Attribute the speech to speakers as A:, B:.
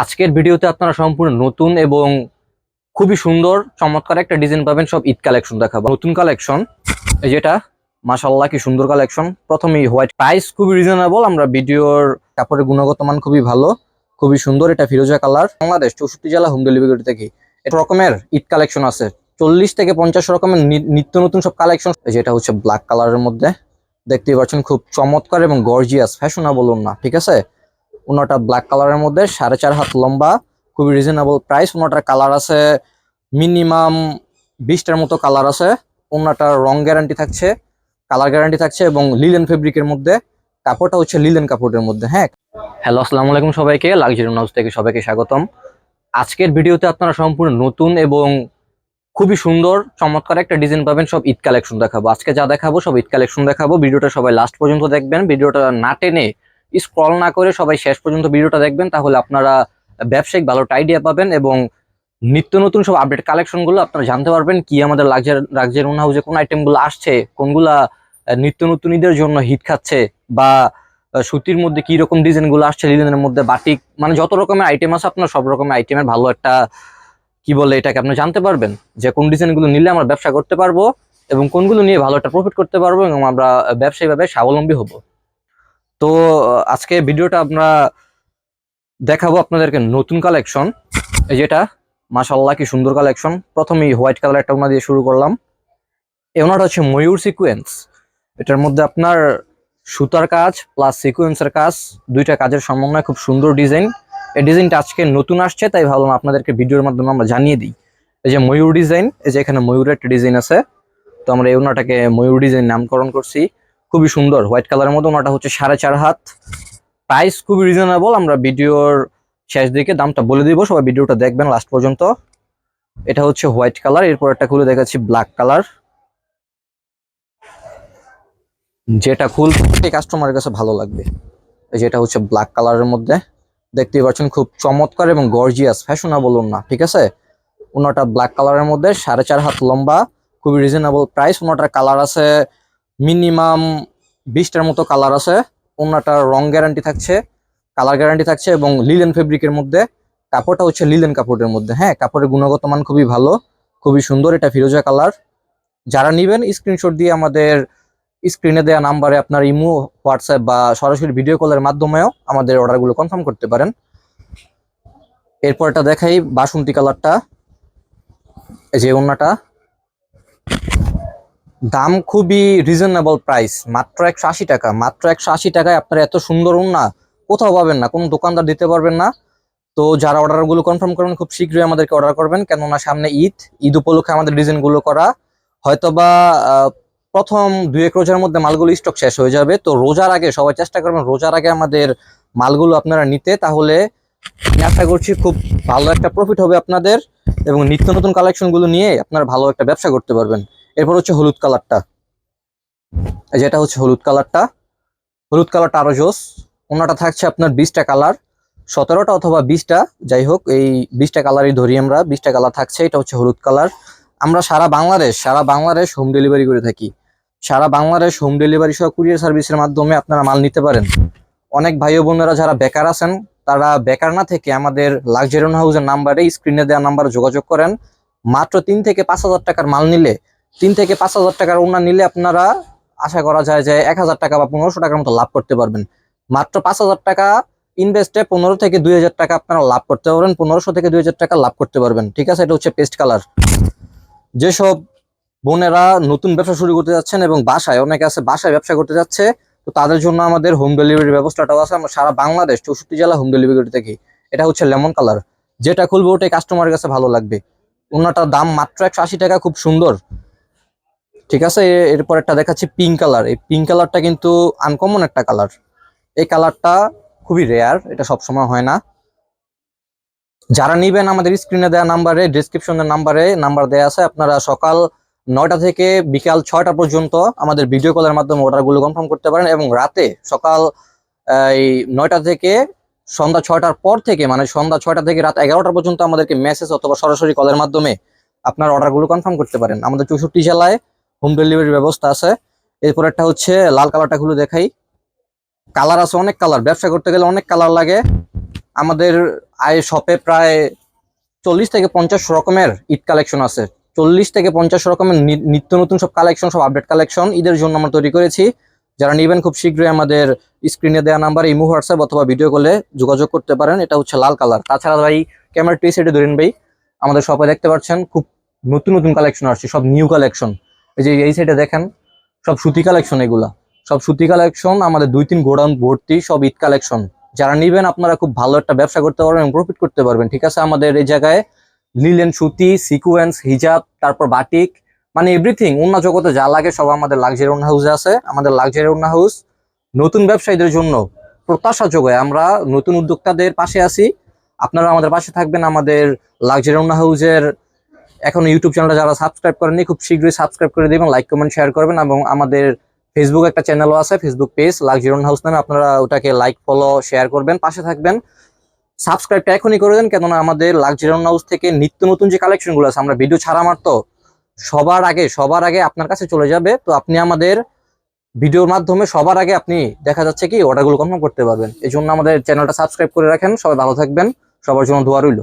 A: আজকের ভিডিওতে আপনারা সম্পূর্ণ নতুন এবং খুবই সুন্দর, চমৎকার একটা ডিজাইন পাবেন সব ঈদ কালেকশন দেখাবো। নতুন কালেকশন যেটা মাশাল্লাহ কি সুন্দর কালেকশন প্রথমেই হোয়াইট প্রাইস খুবই রিজনেবল আমরা ভিডিওর কাপড়ের গুণগত মান খুবই ভালো, খুবই সুন্দর, এটা ফিরোজা কালার বাংলাদেশ, চৌষট্টি জেলা হোম ডেলিভারি থেকে। এক রকমের ঈদ কালেকশন আছে। চল্লিশ থেকে পঞ্চাশ রকমের নিত্য নতুন সব কালেকশন যেটা হচ্ছে ব্ল্যাক কালারের মধ্যে। দেখতেই পাচ্ছেন, খুব চমৎকার এবং গর্জিয়াস ফ্যাশনেবল না ঠিক আছে? ওনাটা ব্ল্যাক কালারের মধ্যে, সাড়ে চার হাত লম্বা, খুবই রিজনেবল প্রাইস ওনাটার কালার আছে মিনিমাম বিশটার মতো কালার আছে। ওনাটার রং গ্যারান্টি থাকছে কালার গ্যারান্টি থাকছে এবং লিলেন ফেব্রিকের মধ্যে, কাপড়টা হচ্ছে লিলেন কাপড়ের মধ্যে হ্যাঁ। হ্যালো আসসালামু আলাইকুম সবাইকে লাক্সারি হাউস থেকে সবাইকে স্বাগতম। আজকের ভিডিওতে আপনারা সম্পূর্ণ নতুন এবং খুবই সুন্দর, চমৎকার একটা ডিজাইন পাবেন সব ঈদ কালেকশন দেখাবো। আজকে যা দেখাবো সব ঈদ কালেকশন দেখাবো। ভিডিওটা সবাই লাস্ট পর্যন্ত দেখবেন। ভিডিওটা না টেনে স্ক্রল না করে সবাই শেষ পর্যন্ত ভিডিওটা দেখবেন, তাহলে আপনারা ব্যবসায়িক ভালো আইডিয়া পাবেন এবং নিত্য নতুন সব আপডেট কালেকশনগুলো আপনারা জানতে পারবেন কি আমাদের লাক্সার লাক্সারি ওন হাউসে কোন আইটেমগুলো আসছে, কোনগুলা নিত্য নতুন ঈদের জন্য হিট খাচ্ছে বা সুতির মধ্যে কি রকম ডিজাইনগুলো আসছে লিলেনের মধ্যে বাটিক মানে যত রকমের আইটেম আছে আপনার সব রকমের আইটেমের ভালো একটা, কি বলে এটাকে আপনি জানতে পারবেন যে কোন ডিজাইনগুলো নিলে আমরা ব্যবসা করতে পারব এবং কোনগুলো নিয়ে ভালো একটা প্রফিট করতে পারব এবং আমরা ব্যবসায়ীভাবে স্বাবলম্বী হব। তো, আজকে ভিডিওটা আমরা দেখাবো আপনাদেরকে নতুন কালেকশন। এই যেটা মাশাল্লাহ কি সুন্দর কালেকশন। প্রথমেই হোয়াইট কালার একটা ওনা দিয়ে শুরু করলাম। এই ওনাটা হচ্ছে ময়ূর সিকুয়েন্স। এটার মধ্যে আপনার সুতার কাজ প্লাস সিকুয়েন্সের কাজ, দুইটা কাজের সমন্বয় খুব সুন্দর ডিজাইন। এই ডিজাইনটা আজকে নতুন আসছে, তাই ভাবলাম আপনাদেরকে ভিডিওর মাধ্যমে আমরা জানিয়ে দিই। এই যে ময়ূর ডিজাইন, এই যে এখানে ময়ূরের একটা ডিজাইন আছে। তো আমরা এই ওনাটাকে ময়ূর ডিজাইন নামকরণ করছি। খুবই সুন্দর। হোয়াইট কালারের মধ্যে ওনাটা হচ্ছে সাড়ে চার হাত। প্রাইস খুবই রিজনেবল আমরা ভিডিওর শেষ দিকে দামটা বলে দিব, সবাই ভিডিওটা দেখবেন লাস্ট পর্যন্ত। এটা হচ্ছে হোয়াইট কালার এরপর একটা খুলে দেখাচ্ছি ব্ল্যাক কালার যেটা খুলতে কাস্টমারের কাছে ভালো লাগবে। যেটা হচ্ছে ব্ল্যাক কালারের মধ্যে। দেখতেই পাচ্ছেন খুব চমৎকার এবং গর্জিয়াস ফ্যাশনেবল না ঠিক আছে? ওনাটা ব্ল্যাক কালারের মধ্যে, সাড়ে চার হাত লম্বা, খুবই রিজনেবল প্রাইস ওনাটার কালার আছে মিনিমাম বিশটার মতো কালার আছে। ওনাটার রং গ্যারান্টি থাকছে কালার গ্যারান্টি থাকছে এবং লিলেন ফেব্রিকের মধ্যে, কাপড়টা হচ্ছে লিলেন কাপড়ের মধ্যে। হ্যাঁ কাপড়ের গুণগত মান খুবই ভালো, খুবই সুন্দর, এটা ফিরোজা কালার যারা নিবেন স্ক্রিনশট দিয়ে আমাদের স্ক্রিনে দেওয়া নাম্বারে আপনার ইমো হোয়াটসঅ্যাপ বা সরাসরি ভিডিও কলের মাধ্যমেও আমাদের অর্ডারগুলো কনফার্ম করতে পারেন। এরপরটা দেখাই বাসন্তী কালারটা এই যে ওনাটা দাম খুবই রিজনেবল প্রাইস মাত্র একশো আশি টাকা। মাত্র একশো আশি টাকায় আপনার এত সুন্দর ওন্না কোথাও পাবেন না, কোনো দোকানদার দিতে পারবেন না। তো যারা অর্ডারগুলো কনফার্ম করবেন, খুব শীঘ্রই আমাদেরকে অর্ডার করবেন। কেননা সামনে ঈদ ঈদ উপলক্ষে আমাদের ডিজাইনগুলো করা। হয়তোবা প্রথম দুই এক রোজার মধ্যে মালগুলো স্টক শেষ হয়ে যাবে। তো রোজার আগে, সবাই চেষ্টা করবেন রোজার আগে আমাদের মালগুলো আপনারা নিতে। তাহলে আশা করছি খুব ভালো একটা প্রফিট হবে আপনাদের এবং নিত্য নতুন কালেকশনগুলো নিয়ে আপনারা ভালো একটা ব্যবসা করতে পারবেন। এরপর হচ্ছে হলুদ কালারটা। যেটা হচ্ছে হলুদ কালারটা। হলুদ কালারটা আরও জোস। ওনাটা থাকছে আপনার বিশটা কালার। সতেরোটা অথবা বিশটা, যাই হোক, এই বিশটা কালারই ধরি আমরা। বিশটা কালার থাকছে, এটা হচ্ছে হলুদ কালার। আমরা সারা বাংলাদেশ সারা বাংলাদেশ হোম ডেলিভারি করে থাকি। সারা বাংলাদেশ হোম ডেলিভারি সহ কুরিয়ার সার্ভিসের মাধ্যমে আপনারা মাল নিতে পারেন। অনেক ভাই বোনেরা যারা বেকার আছেন, তারা বেকার না থেকে আমাদের লাক্সারিয়ন হাউসের নাম্বারে স্ক্রিনে দেওয়া নাম্বারে যোগাযোগ করেন। মাত্র তিন থেকে পাঁচ হাজার টাকার মাল নিলে তিন থেকে পাঁচ হাজার টাকার ওনা নিলে আপনারা আশা করা যায় যে এক হাজার টাকা বা পনেরোশো টাকার মতো লাভ করতে পারবেন। মাত্র পাঁচ হাজার টাকা ইনভেস্টে পনেরো থেকে দুই হাজার টাকা আপনারা লাভ করতে পারবেন, পনেরোশো থেকে দুই হাজার টাকা লাভ করতে পারবেন। ঠিক আছে, এটা হচ্ছে পেস্ট কালার যেসব বোনেরা নতুন ব্যবসা শুরু করতে যাচ্ছেন এবং বাসায়, অনেকে আছে বাসায় ব্যবসা করতে যাচ্ছে, তো তাদের জন্য আমাদের হোম ডেলিভারি ব্যবস্থাটাও আছে। আমরা সারা বাংলাদেশ, চৌষট্টি জেলা হোম ডেলিভারি থেকে। এটা হচ্ছে লেমন কালার যেটা খুলবে ওটাই কাস্টমারের কাছে ভালো লাগবে। ওনাটার দাম মাত্র একশো আশি টাকা, খুব সুন্দর। ঠিক আছে? এরপর একটা দেখাচ্ছি পিঙ্ক কালার এই পিঙ্ক কালারটা কিন্তু আনকমন একটা কালার এই কালারটা খুবই রেয়ার এটা সবসময় হয় না। যারা নিবেন আমাদের স্ক্রিনে দেওয়া নাম্বারে ডিসক্রিপশনের নাম্বারে নাম্বার দেওয়া আছে। আপনারা সকাল নয়টা থেকে বিকাল ছয়টা পর্যন্ত আমাদের ভিডিও কলের মাধ্যমে অর্ডারগুলো কনফার্ম করতে পারেন এবং রাতে সকাল এই নয়টা থেকে সন্ধ্যা ছয়টার পর থেকে মানে সন্ধ্যা ছয়টা থেকে রাত এগারোটা পর্যন্ত আমাদেরকে মেসেজ অথবা সরাসরি কলের মাধ্যমে আপনার অর্ডারগুলো কনফার্ম করতে পারেন। আমাদের চৌষট্টি জেলায় হোম ডেলিভারির ব্যবস্থা আছে। এরপর একটা হচ্ছে লাল কালারটা খুলে দেখাই। কালার আছে, অনেক কালার। ব্যবসা করতে গেলে অনেক কালার লাগে। আমাদের আয় শপে প্রায় চল্লিশ থেকে পঞ্চাশ রকমের ইট কালেকশন আছে। চল্লিশ থেকে পঞ্চাশ রকমের নিত্য নতুন সব কালেকশন সব আপডেট কালেকশন ঈদের জন্য আমরা তৈরি করেছি। যারা নেবেন খুব শীঘ্রই আমাদের স্ক্রিনে দেওয়া নাম্বার ইমো হোয়াটসঅ্যাপ অথবা ভিডিও কলে যোগাযোগ করতে পারেন। এটা হচ্ছে লাল কালার। তাছাড়া ভাই ক্যামেরা টুই সাইডে ধরেন ভাই, আমাদের শপে দেখতে পাচ্ছেন, খুব নতুন নতুন কালেকশন আসছে, সব নিউ কালেকশন এই যে এই সাইডে দেখেন, সব সুতি কালেকশন এগুলা। সব সুতি কালেকশন আমাদের দুই তিন গোডাউন ভর্তি, সব ঈদ কালেকশন যারা নিবেন, আপনারা খুব ভালো একটা ব্যবসা করতে পারবেন প্রফিট করতে পারবেন, ঠিক আছে? আমাদের এই জায়গায় লিলেন সুতি সিকুয়েন্স হিজাব তারপর বাটিক মানে এভরিথিং অন্য জগতে যা লাগে সব আমাদের লাক্সারি ওন হাউসে আছে। আমাদের লাক্সারি ওন হাউস নতুন ব্যবসায়ীদের জন্য প্রত্যাশা যোগায় আমরা নতুন উদ্যোক্তাদের পাশে আছি। আপনারা আমাদের পাশে থাকবেন, আমাদের লাক্সারি ওন হাউসের এখন ইউটিউব চ্যানেলটা যারা সাবস্ক্রাইব করেননি, খুব শীঘ্রই সাবস্ক্রাইব করে দেবেন লাইক কমেন্ট শেয়ার করবেন এবং আমাদের ফেসবুক একটা চ্যানেলও আছে Facebook page luxury own house নামে, আপনারা ওটাকে লাইক ফলো শেয়ার করবেন, পাশে থাকবেন। সাবস্ক্রাইবটা এখনই করে দেন, কেননা আমাদের লাক্সারি ওন হাউস থেকে নিত্য নতুন যে কালেকশনগুলো আছে, আমরা ভিডিও ছাড়া মারতো সবার আগে সবার আগে আপনার কাছে চলে যাবে, তো আপনি আমাদের ভিডিওর মাধ্যমে সবার আগে আপনি দেখা যাচ্ছে কি অর্ডারগুলো কনফার্ম করতে পারবেন। এই জন্য আমাদের চ্যানেলটা সাবস্ক্রাইব করে রাখেন, সবাই ভালো থাকবেন, সবার জন্য দোয়া রইল।